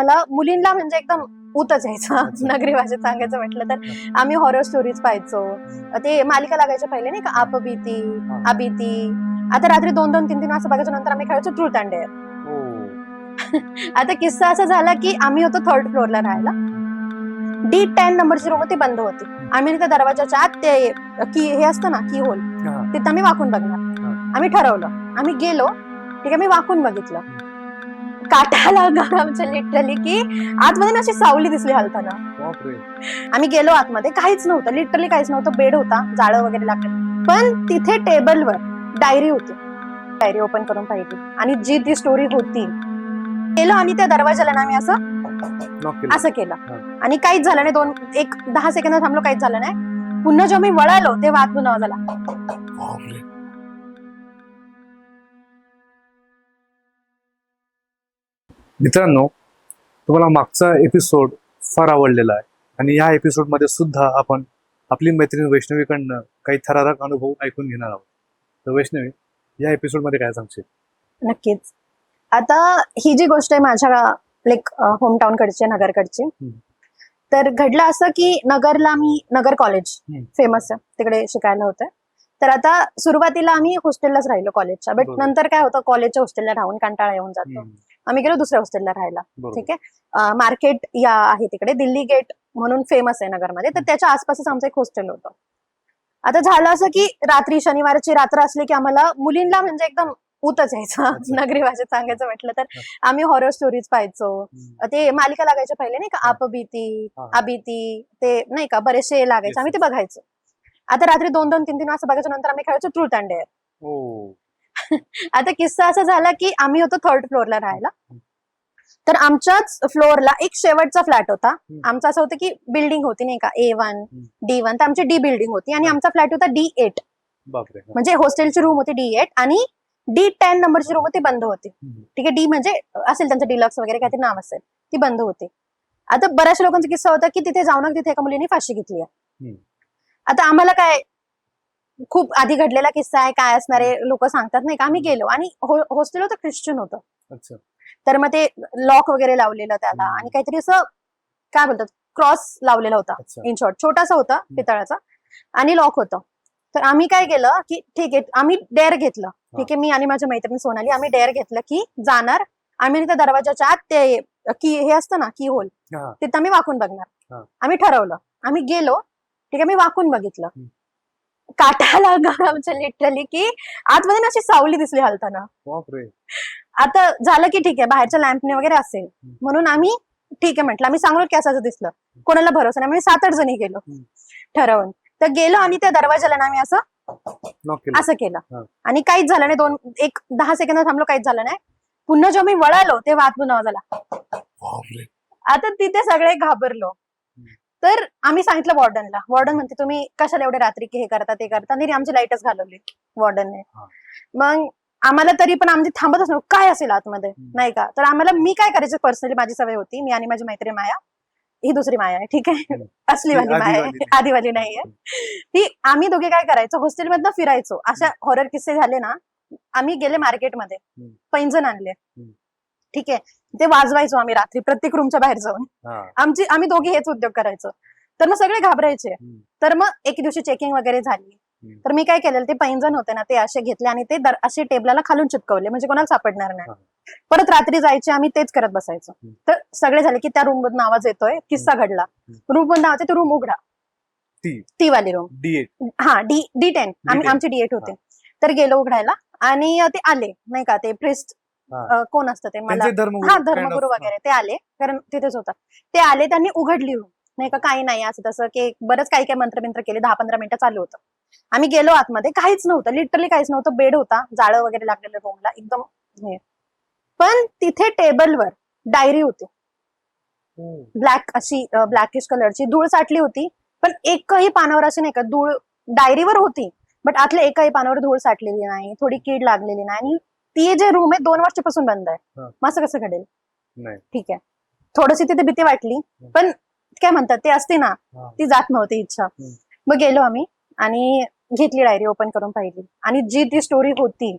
आम्हाला मुलींना म्हणजे एकदम उतच यायचं. नगरी भाषेत सांगायचं म्हटलं तर आम्ही हॉरर स्टोरीज पाहायचो. ते मालिका लागायच्या पहिले नाही का? आपबीती. अबिती आता रात्री दोन दोन तीन तीन वाजता बघायच्या नंतर आम्ही खेळायचो ट्रूथ अँड हो. आता किस्सा असा झाला की आम्ही होतो थर्ड फ्लोअरला राहायला. डी टेन नंबरची रूम होती बंद होती. आम्ही त्या दरवाजाच्या आत ते की हे असतं ना की होल. तिथं आम्ही वाकून बघणार. आम्ही ठरवलं. आम्ही गेलो. ठीक आहे मी वाकून बघितलं. काटाला आमच्या लिटरली की आतमध्ये ना अशी सावली दिसली हलताना. बापरे. आम्ही गेलो आतमध्ये काहीच नव्हतं लिटरली काहीच नव्हतं बेड होता जाळं वगैरे लागलं. पण तिथे टेबलवर डायरी होती. डायरी ओपन करून पाहिली. आणि जी ती स्टोरी होती गेलो आणि त्या दरवाजाला ना आम्ही असं असं केलं. आणि काहीच झालं नाही दोन एक दहा सेकंद थांबलो काहीच झालं नाही. पुन्हा जेव्हा मी वळालो तेव्हा आतून आवाज आला. मित्रांनो तुम्हाला मागचा एपिसोड फार आवडलेला आहे. आणि या एपिसोडमध्ये सुद्धा आपण आपली मैत्रीण वैष्णवीकडनं काही थरारक अनुभव ऐकून घेणार आहोत. तर वैष्णवी या एपिसोडमध्ये काय सांगशील? नक्कीच. आता ही जी गोष्ट आहे माझ्या लाईक होमटाऊन कडची नगरकडची. तर घडलं असं की नगरला मी नगर कॉलेज. फेमस आहे. तिकडे शिकायला होतं. तर आता सुरुवातीला आम्ही हॉस्टेललाच राहिलो कॉलेजच्या बट बरोबर. नंतर काय होतं कॉलेजच्या हॉस्टेलला राहून कंटाळा येऊन जातो. हम्म, आम्ही गेलो दुसऱ्या हॉस्टेलला राहायला. ठीक आहे? मार्केट या आहे तिकडे दिल्ली गेट म्हणून फेमस आहे नगरमध्ये. तर त्याच्या आसपासच आमचं एक हॉस्टेल होतं. आता झालं असं की रात्री शनिवारची रात्र असली की आम्हाला मुलींना म्हणजे एकदम उतच यायचं. नगरी भाषेत सांगायचं म्हटलं तर. आम्ही हॉरर स्टोरीज पाहायचो. ते मालिका लागायच्या पहिले नाही का? आपबीती. अबिती ते नाही का? बरेचसे लागायचे. आम्ही ते बघायचो. आता रात्री दोन दोन तीन तीन वाजता बघायच्या नंतर आम्ही खेळायचो ट्रूथ अँड डेअर आता किस्सा असा झाला की आम्ही होतो थर्ड फ्लोअरला राहायला. तर आमच्याच फ्लोअरला एक शेवटचा फ्लॅट होता. आमचं असं होतं की बिल्डिंग होती नाही का? ए वन. डी वन तर आमची डी बिल्डिंग होती आणि आमचा फ्लॅट होता डी एट. म्हणजे हॉस्टेलची रूम होती डी एट आणि डी टेन नंबरची रूम होती बंद होती. ठीक आहे डी म्हणजे असेल त्यांचं डिलक्स वगैरे काहीतरी नाव असेल ती बंद होती. आता बऱ्याचशा लोकांचा किस्सा होता की तिथे जाऊन तिथे एका मुलीने फाशी घेतली आहे. आता आम्हाला काय खूप आधी घडलेला किस्सा आहे काय असणारे लोक सांगतात नाही का? आम्ही गेलो आणि हॉस्टेल होतं ख्रिश्चन होतं. तर मग ते लॉक वगैरे लावलेलं त्याला. आणि काहीतरी असं काय बोलतात क्रॉस लावलेला होता इन शॉर्ट छोटासा होता पितळाचा आणि लॉक होतं. तर आम्ही काय केलं की ठीक आहे आम्ही डेअर घेतलं. ठीक आहे मी आणि माझ्या मैत्रिणी सोनाली आम्ही डेअर घेतलं की जाणार. आम्ही त्या दरवाजाच्या आत ते की हे असतं ना की होल हा. तिथं आम्ही वाकून बघणार. हा. आम्ही ठरवलं. आम्ही गेलो ठीक आहे मी वाकून बघितलं. काटाला आमच्या लिटरली की आतमध्ये ना अशी सावली दिसली हलताना. आता झालं की ठीक आहे बाहेरच्या लॅम्पने वगैरे असेल. म्हणून आम्ही ठीक आहे म्हटलं. आम्ही सांगलो की असं दिसलं. कोणाला भरोसा नाही. आम्ही सात आठ जणी गेलो. ठरवून. तर गेलो आणि त्या दरवाजाला ना आम्ही असं असं. केलं. आणि काहीच झालं नाही. दोन एक दहा सेकंद थांबलो काहीच झालं नाही. पुन्हा जेव्हा मी वळालो तेव्हा आतून आवाज आला. आता तिथे सगळे घाबरलो. तर आम्ही सांगितलं वॉर्डनला. वॉर्डन म्हणते तुम्ही कशाला एवढे रात्री की हे करता ते करता? आणि आमची लाईटच घालवली वॉर्डनने. हा. मग आम्हाला तरी पण आमची थांबतच नव्हतं. काय असेल आतमध्ये. नाही का? तर आम्हाला मी काय करायचं? पर्सनली माझी सवय होती. मी आणि माझी मैत्री माया. ही दुसरी माया आहे ठीक आहे. असली वाली माया आहे. आधीवाली. नाहीये ती आम्ही दोघे काय करायचो? हॉस्टेलमधनं फिरायचो. अशा हॉरर किस्से झाले ना आम्ही गेले मार्केटमध्ये. पैंजण आणले. ठीक आहे? ते वाजवायचो आम्ही रात्री प्रत्येक रूमच्या बाहेर जाऊन. हा. आमची आम्ही दोघे हेच उद्योग करायचो. तर मग सगळे घाबरायचे. तर मग एक दिवशी चेकिंग वगैरे झाली. तर मी काय केलेलं ते पैंजण होते ना ते असे घेतले आणि ते दर- असे टेबलाला खालून चिपकवले. म्हणजे कोणाला सापडणार नाही. परत रात्री जायचे आम्ही तेच करत बसायचो. तर सगळे झाले की त्या रूम मधून आवाज येतोय किस्सा घडला. रूम मधून आवाज येतो रूम उघडा. ती. वाली रूम डी हा डी डी टेन आम्ही D10. आमची डी एट होते. तर गेलो उघडायला आणि ते आले. नाही का ते प्रिस्ट. कोण असतं ते? मला हा धर्मगुरू वगैरे. ते आले. कारण तिथेच होता. ते आले त्यांनी उघडली. नाही का काही नाही. असं तसं की बरंच काही काही मंत्र बिंत्र केले. दहा पंधरा मिनिटं चालू होतं. आम्ही गेलो आतमध्ये. काहीच नव्हतं. लिटरली काहीच नव्हतं. बेड होता. जाळं वगैरे लागलेलं रूमला एकदम हे. पण तिथे टेबलवर डायरी होती. ब्लॅक अशी ब्लॅकिश कलरची. धूळ साठली होती. पण एकही पानावर अशी नाही का धूळ डायरीवर होती. बट आतल्या एकही पानावर धूळ साठलेली नाही. थोडी कीड लागलेली नाही. आणि ती जे रूम आहे दोन वर्षापासून बंद आहे. मग असं कसं घडेल? नाही. ठीक आहे. थोडीशी तिथे भीती वाटली पण काय म्हणतात ते असते ना. ती जात नव्हती इच्छा. मग गेलो आम्ही आणि घेतली डायरी ओपन करून पाहिली. आणि जी ती स्टोरी होती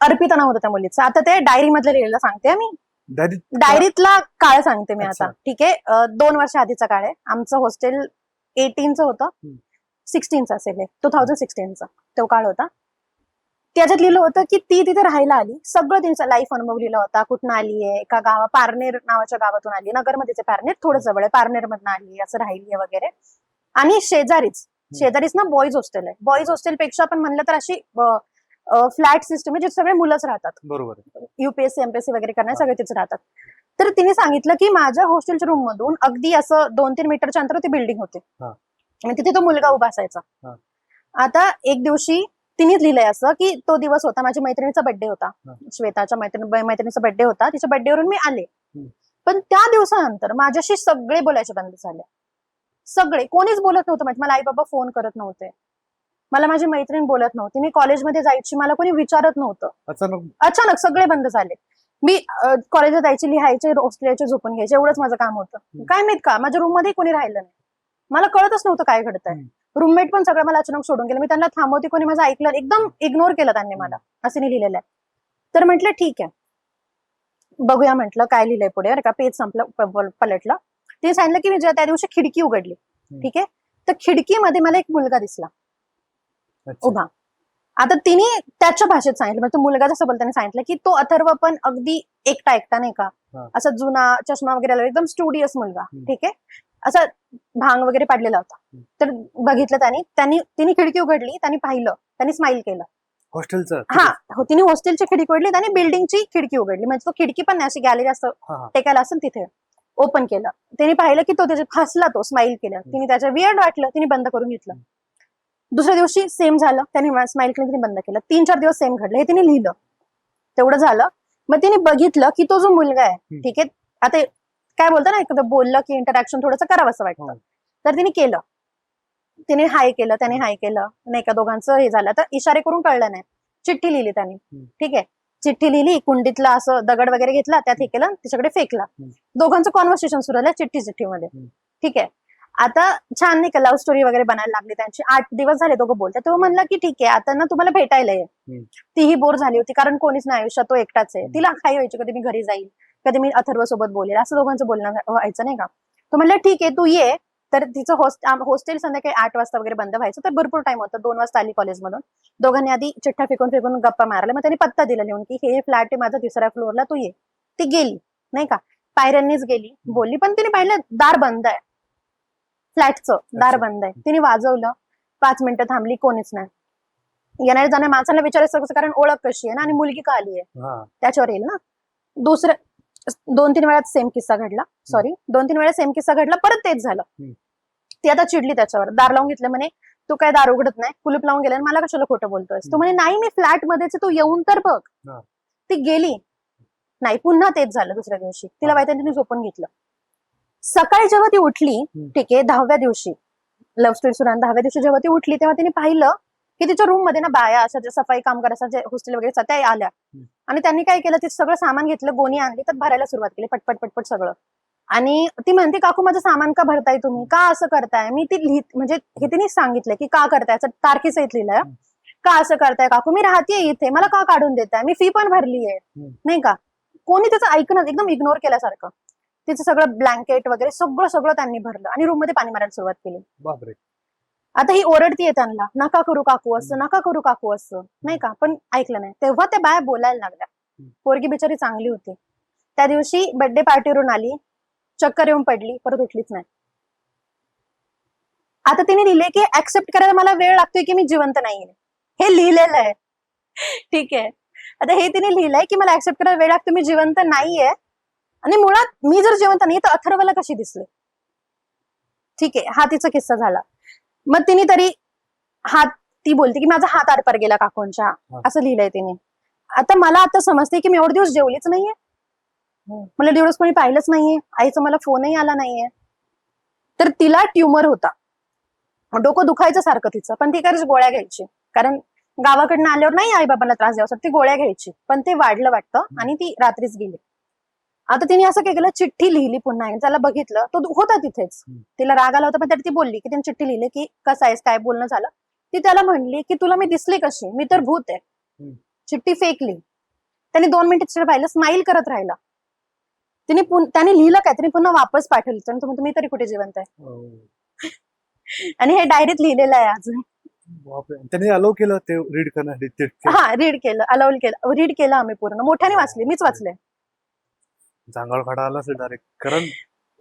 अर्पिता नाव होतं त्या मुलीचं. आता ते डायरी मधलं लिहिलेलं सांगते मी. डायरी डायरीतला काळ सांगते मी. आता. ठीक आहे. दोन वर्ष आधीचा काळ आहे. आमचं हॉस्टेल एटीनचं होतं. सिक्स्टीनचं असेल टू थाउजंड सिक्स्टीनचा तो काळ होता. त्याच्यात लिहिलं होतं की ती तिथे राहायला आली. सगळं तिचा लाईफ अनुभव लिहिला होता. कुठनं आली आहे एका गावा पारनेर नावाच्या गावातून आली नगरमध्येच पारनेर थोडं जवळ आहे. पारनेर मधनं आली असं राहिली आहे वगैरे. आणि शेजारीच शेजारीच ना बॉईज हॉस्टेल आहे. बॉईज हॉस्टेल पेक्षा पण म्हणलं तर अशी फ्लॅट सिस्टम आहे जिथे सगळे मुलंच राहतात. बरोबर युपीएससी एमपीएससी वगैरे करणारे सगळे तिथे राहतात. तर तिने सांगितलं की माझ्या हॉस्टेलच्या रूम मधून अगदी असं दोन तीन मीटरच्या अंतर ती बिल्डिंग होती. आणि तिथे तो मुलगा उभा असायचा. आता एक दिवशी तिनेच लिहिलंय असं की तो दिवस होता माझ्या मैत्रिणीचा बर्थडे होता. श्वेताच्या मैत्रिणी मैत्रिणीचा बर्थडे होता. तिच्या बर्थडेवरून मी आले. पण त्या दिवसानंतर माझ्याशी सगळे बोलायचे बंद झाले. सगळे. कोणीच बोलत नव्हतं म्हणजे मला आई बाबा फोन करत नव्हते. मला माझी मैत्रीण बोलत नव्हती. मी कॉलेजमध्ये जायची मला कोणी विचारत नव्हतं. अचानक अचानक सगळे बंद झाले. मी कॉलेजला जायची लिहायचे रोस्टल्याचे झोपून घ्यायचे एवढंच माझं काम होतं. काय माहीत का? माझ्या रूममध्ये कोणी राहिलं नाही. मला कळतच नव्हतं काय घडतंय. रूममेट पण सगळं मला अचानक सोडून गेलं. मी त्यांना थांबवते कोणी माझं ऐकलं एकदम इग्नोर केलं त्यांनी मला. असं लिहिलेलं आहे. तर म्हटलं ठीक आहे. बघूया म्हटलं काय लिहिलंय पुढे का? पेज संपलं पलटलं. तिने सांगितलं की मी जेव्हा त्या दिवशी खिडकी उघडली. ठीक आहे? तर खिडकीमध्ये मला एक मुलगा दिसला. उभा. आता तिने त्याच्या भाषेत सांगितलं. म्हणजे तो मुलगा जसं बोलताना सांगितलं की तो अथर्व पण अगदी एकटा एकटा नाही का. असा जुना चष्मा वगैरे एकदम स्टुडियस मुलगा. ठीक आहे? असा भांग वगैरे पाडलेला होता. तर बघितलं त्यांनी. त्यांनी तिने खिडकी उघडली त्यांनी पाहिलं त्यांनी स्माईल केलं. हॉस्टेलचं हा हो तिने हॉस्टेलची खिडकी उघडली त्यांनी बिल्डिंगची खिडकी उघडली. म्हणजे तो खिडकी पण नाही अशी गॅलरी असं टेकायला असेल तिथे ओपन केलं. तिने पाहिलं की तो त्याच्यात हसला तो स्माईल केलं. तिने त्याच्या वियर्ड वाटलं तिने बंद करून घेतलं. दुसऱ्या दिवशी सेम झालं. त्याने स्माईल केलं तिने बंद केलं. तीन चार दिवस सेम घडलं. हे तिने लिहिलं. तेवढं झालं. मग तिने बघितलं की तो जो मुलगा आहे. ठीक आहे आता काय बोलतो ना एखादं बोललं की इंटरॅक्शन थोडंसं करावं असं वाटतं. हो. तर तिने केलं. तिने हाय केलं त्याने हाय केलं. नाही का दोघांचं हे झालं. तर इशारे करून कळलं नाही. चिठ्ठी लिहिली त्यांनी. ठीक आहे? चिठ्ठी लिहिली कुंडीतला असं दगड वगैरे घेतला त्यात हे केलं तिच्याकडे फेकला. दोघांचं कॉन्व्हर्सेशन सुरू झालं चिठ्ठी चिठ्ठीमध्ये. ठीक आहे? आता छान नाही का लव्ह स्टोरी वगैरे बनायला लागली त्यांची. आठ दिवस झाले दोघं बोलतात. तो म्हणला की ठीक आहे आता ना तुम्हाला भेटायला ये. तीही बोर झाली होती कारण कोणीच नाही आयुष्यात तो एकटाच आहे. तिला काही व्हायची कधी मी घरी जाईल कधी मी अथर्व सोबत बोलेल असं दोघांचं बोलणं व्हायचं नाही का? तो म्हणला ठीक आहे तू ये. तर तिचं होस्ट हॉस्टेल संध्याकाळी आठ वाजता वगैरे बंद व्हायचं तर भरपूर टाइम होता दोन वाजता आली कॉलेजमधून दोघांनी आधी चिठ्ठा फेकून फेकून गप्पा मारल्या मग त्यांनी पत्ता दिला लिहून की हे फ्लॅट आहे माझा तिसऱ्या फ्लोअरला तू ये. ती गेली नाही का? पायऱ्यांनीच गेली बोलली पण तिने पाहिलं दार बंद आहे. फ्लॅटचं दार. बंद आहे. तिने वाजवलं पाच मिनिटं थांबली कोणीच नाही. येणाऱ्या जाण्या माणसाला विचारायचं कसं कारण ओळख कशी आहे ना आणि मुलगी का आली आहे? त्याच्यावर येईल ना? दुसऱ्या दोन तीन वेळा सेम किस्सा घडला. सॉरी दोन तीन वेळा सेम किस्सा घडला परत तेच झालं. ती आता चिडली त्याच्यावर. दार लावून घेतलं म्हणे तू काय दार उघडत नाही? कुलूप लावून गेला मला कशाला खोटं बोलतोयस? तू म्हणे नाही मी फ्लॅट मध्येच तू येऊन तर बघ. ती गेली. नाही पुन्हा तेच झालं दुसऱ्या दिवशी. तिला. माहिती तिने झोपून घेतलं. सकाळी जेव्हा ती उठली. ठीक आहे दहाव्या दिवशी लव्ह स्टोरी सुरू आहे, दहाव्या दिवशी जेव्हा ती उठली तेव्हा तिने पाहिलं की तिच्या रूममध्ये ना बाया अशा ज्या सफाई कामगार असतात जे हॉस्टेल वगैरे त्या आल्या. आणि त्यांनी काय केलं ते सगळं सामान घेतलं गोणी आणली तर भरायला सुरुवात केली पटपट पटपट सगळं. आणि ती म्हणते काकू माझं सामान का भरताय तुम्ही? का असं करताय? मी ती लिहित म्हणजे हे तिने सांगितलं की का करताय? तारखेसहित लिहिलंय. का असं करताय काकू? मी राहतेय इथे. मला का काढून देताय? मी फी पण भरली आहे हम्म. नाही का? कोणी त्याचं ऐकणं एकदम इग्नोर केल्यासारखं. तिचं सगळं ब्लँकेट वगैरे सगळं सगळं त्यांनी भरलं. आणि रूममध्ये पाणी मारायला सुरुवात केली. आता ही ओरडतीये त्यांना नका करू काकू असं नका करू काकू असं नाही का? पण ऐकलं नाही. तेव्हा त्या बाया बोलायला लागल्या. पोरगी बिचारी चांगली होती. त्या दिवशी बर्थडे पार्टीवरून आली चक्कर येऊन पडली परत उठलीच नाही. आता तिने लिहिले की ऍक्सेप्ट करायला मला वेळ लागतोय की मी जिवंत नाहीये. हे लिहिलेलं आहे. ठीक आहे. आता हे तिने लिहिलंय की मला ऍक्सेप्ट करायला वेळ लागतो मी जिवंत नाहीये. आणि मुळात मी जर जिवंत नाही तर अथर्वला कशी दिसले? ठीक आहे. हा तिचा किस्सा झाला. मग तिने तरी हात ती बोलते की माझा हात आरपार गेला काकूंच्या. हा. असं लिहिलंय तिने. आता मला आता समजते की मी एवढे दिवस जेवलीच नाहीये. हम्म. मला दिवस कोणी पाहिलंच नाहीये. आईचा मला फोनही आला नाहीये. तर तिला ट्युमर होता. डोकं दुखायचं सारखं तिचं पण ती काय गोळ्या घ्यायची. कारण गावाकडनं आल्यावर नाही आई बाबांना त्रास द्यावा ती गोळ्या घ्यायची. पण ते वाढलं वाटतं आणि ती रात्रीच गेली. आता तिने असं काय केलं? चिठ्ठी लिहिली पुन्हा. त्याला बघितलं. तो होता तिथेच. तिला राग आला होता पण तरी ती बोलली की तिने चिठ्ठी लिहिली की कसं आहेस काय बोलणं झालं? ती त्याला म्हणली की तुला मी दिसली कशी? मी तर भूत आहे. चिठ्ठी फेकली. त्याने दोन मिनिटं तिच्याकडे पाहिलं स्माईल करत राहिला. तिने त्याने लिहिलं काय? तिने पुन्हा वापस पाठवलं. तर तुम्ही तुम्ही तरी कुठे जिवंत आहे? अं, आणि हे डायरीत लिहिलेलं आहे अजून. त्यांनी अलाव केलं ते रीड करण्यासाठी? हा रीड केलं अलाउल केलं. रीड केलं आम्ही पूर्ण. मोठ्याने वाचले. मीच वाचले. जांगाळ काढा आला असेल डायरेक्ट कारण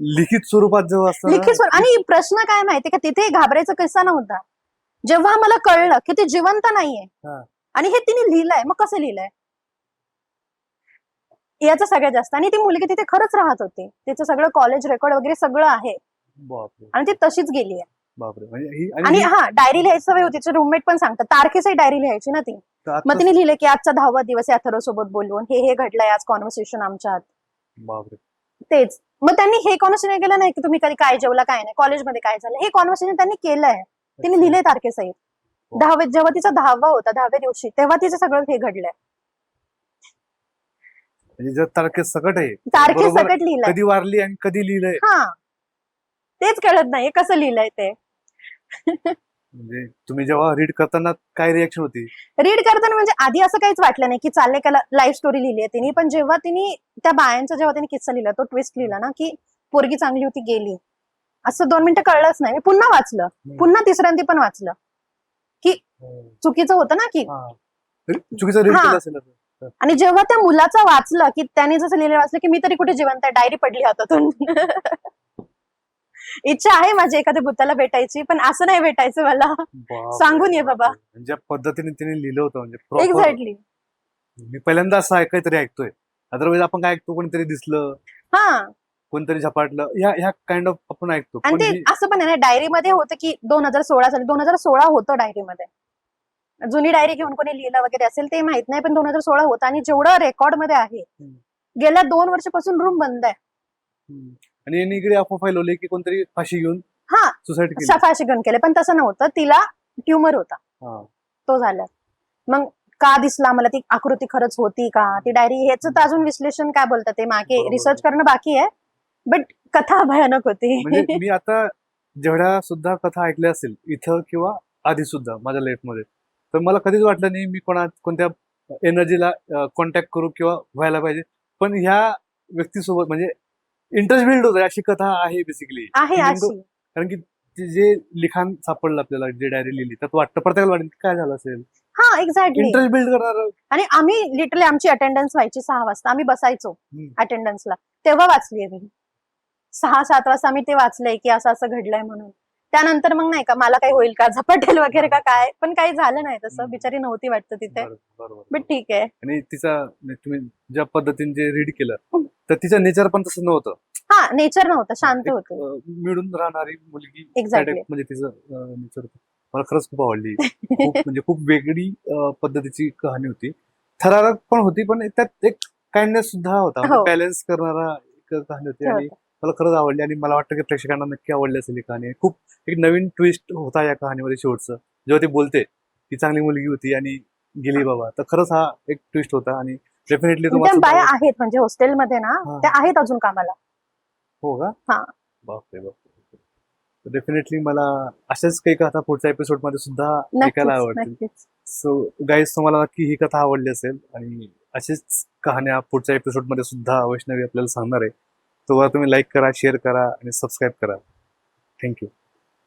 लिखित स्वरूपात जेव्हा असतं ना, लिखित स्वर- आणि प्रश्न काय माहितीये का? तिथे घाबरायचा किस्सा नव्हता. जेव्हा मला कळलं की ते जिवंत नाहीये हा. आणि हे तिने लिहिलंय मग कसं लिहिलंय? याचं सगळ्यात जास्त. आणि ती मुलगी तिथे खरंच राहत होती. तिचं सगळं कॉलेज रेकॉर्ड वगैरे सगळं आहे. बापरे. आणि ती तशीच गेली आहे. बापरे. म्हणजे ही आणि आणि ही- हा डायरी लिहायची सवय होती. तिचे रूममेट पण सांगतात. तारखेची डायरी लिहायची ना ती. तर आता- मग तिने लिहिले की आजचा दहावा दिवस आहे. अथर्व सोबत बोलवून हे हे घडलंय आज कॉन्व्हर्सेशन आमच्यात तेच. मग त्यांनी हे कॉन्व्हर्सेशन केलं नाही की तुम्ही कधी काय जेवला काय नाही. कॉलेजमध्ये काय झालं? हे कॉन्व्हर्सेशन त्यांनी केलंय. तिने लिहिलंय तारखेसहित हो. दहावे जेव्हा तिचा दहावा होता दहाव्या दिवशी तेव्हा तिचं सगळं हे घडलंय. म्हणजे तारखे सकट आहे तारखे बरोबर. सकट लिहिलंय. कधी वारली आणि कधी लिहिलंय? हा. तेच कळत नाही कसं लिहिलंय ते? म्हणजे तुम्ही जेव्हा रीड करताना काय रिएक्शन होती? रीड करताना म्हणजे आधी असं काहीच वाटलं नाही की चाललंय का लाईफ स्टोरी लिहिली आहे तिने. पण जेव्हा तिने त्या बायांचा जेव्हा तिने किस्सा लिहिला तो ट्विस्ट लिहिला ना की पोरगी चांगली होती गेली. असं दोन मिनिटं कळलंच नाही. मी पुन्हा वाचलं. पुन्हा तिसऱ्यांदी पण वाचलं. चुकीचं होतं ना की हा. चुकीचं रीड हा. केलं असेल असं. आणि जेव्हा त्या मुलाचं वाचलं की त्याने जसं लिहिलं वाचलं की मी तरी कुठे जिवंत आहे डायरी पडली हातातून. इच्छा आहे माझी एखाद्या भूताला भेटायची पण असं नाही भेटायचं मला. सांगून ये बाबा. ज्या पद्धतीने तिने लिहिलं होतं म्हणजे एक्झॅक्टली मी पहिल्यांदा असं ऐकाय तरी ऐकतोय. अदरवाईज आपण काय ऐकतो कोणतरी दिसलं हा. कोणतरी झपाटलं ह्या ह्या काइंड ऑफ आपण ऐकतो. आणि ते असं पण आहे ना डायरी मध्ये होतं की दोन हजार सोळा साली दोन हजार सोळा होतं डायरीमध्ये जुनी डायरी घेऊन कोणी लिहिलं वगैरे असेल ते माहीत नाही पण दोन हजार सोळा होतं. आणि जेवढं रेकॉर्डमध्ये आहे. गेल्या दोन वर्षापासून रूम बंद आहे. आणि यांनी इकडे अफवा फैलवली की कोणतरी फाशी घेऊन हा सुसाईड केली. सफाशी घेऊन केले. पण तसं नव्हतं. तिला ट्युमर होता. हा. तो झाला. मग का दिसला मला ती आकृती खरंच होती का? ती डायरी ह्याच तर अजून विश्लेषण काय बोलतात ते? मागे बरोबर. रिसर्च करणं बाकी आहे. बट कथा भयानक होती. म्हणजे मी आता जेवढ्या सुद्धा कथा ऐकल्या असेल इथं किंवा आधी सुद्धा माझ्या लाईफमध्ये तर मला कधीच वाटलं नाही मी कोणा कोणत्या एनर्जीला कॉन्टॅक्ट करू किंवा व्हायला पाहिजे. पण ह्या व्यक्तीसोबत म्हणजे इंटरेस्ट बिल्ड होत अशी कथा आहे बेसिकली आहे अशी. कारण की ते जे लिखाण सापडलं आपल्याला जे डायरी लिहिली त्यात वाटतं प्रत्येकाला वाटेल की काय झालं असेल. हा एक्झॅक्टली इंटरेस्ट बिल्ड करणार. आणि आम्ही लिटरली आमची अटेंडन्स व्हायची सहा वाजता. आम्ही बसायचो. अटेंडन्सला तेव्हा वाचलीये मी. सहा सात वाजता आम्ही ते वाचलंय की असं असं घडलंय म्हणून. त्यानंतर मग नाही का मला काही होईल का झपाटेल वगैरे का काय? पण काही झालं नाही तसं. बिचारी नव्हती वाटतं तिथे. बट ठीक आहे. आणि तिचा म्हणजे तुम्ही ज्या पद्धतीने जे रीड केलं तर तिचं नेचर पण तसं नव्हतं. हा नेचर नव्हतं शांत एक, होते. अं, मिळून राहणारी मुलगी Exactly. त्या type म्हणजे तिचं नेचर होतं. मला खरंच खूप आवडली. खूप म्हणजे खूप वेगळी अं, पद्धतीची कहाणी होती. थरारक पण होती पण त्यात एक काइंडनेस सुद्धा होता. हो. बॅलन्स करणारा एक कहाणी होती आणि होतं. मला खरंच आवडली आणि मला वाटतं की प्रेक्षकांना नक्की आवडली असेल ही कहाणी. खूप एक नवीन ट्विस्ट होता या कहाणीमध्ये शेवटचं. जेव्हा ते बोलते ती चांगली मुलगी होती आणि गेली बाबा. तर खरंच हा एक ट्विस्ट होता आणि डेफिनेटली त्या बाया आहेत म्हणजे हॉस्टेलमध्ये ना हा. त्या आहेत अजून कामाला. हो का? हा. बापरे बापरे. डेफिनेटली मला अशाच काही कथा पुढच्या एपिसोडमध्ये सुद्धा ऐकायला नक्कीच आवडतील. नक्कीच. सो गाईज तुम्हाला नक्की ही कथा आवडली असेल आणि अशीच कहाण्या पुढच्या एपिसोडमध्ये सुद्धा वैष्णवी आपल्याला सांगणार आहे. तोवर तुम्ही लाईक करा शेअर करा आणि सबस्क्राईब करा. थँक्यू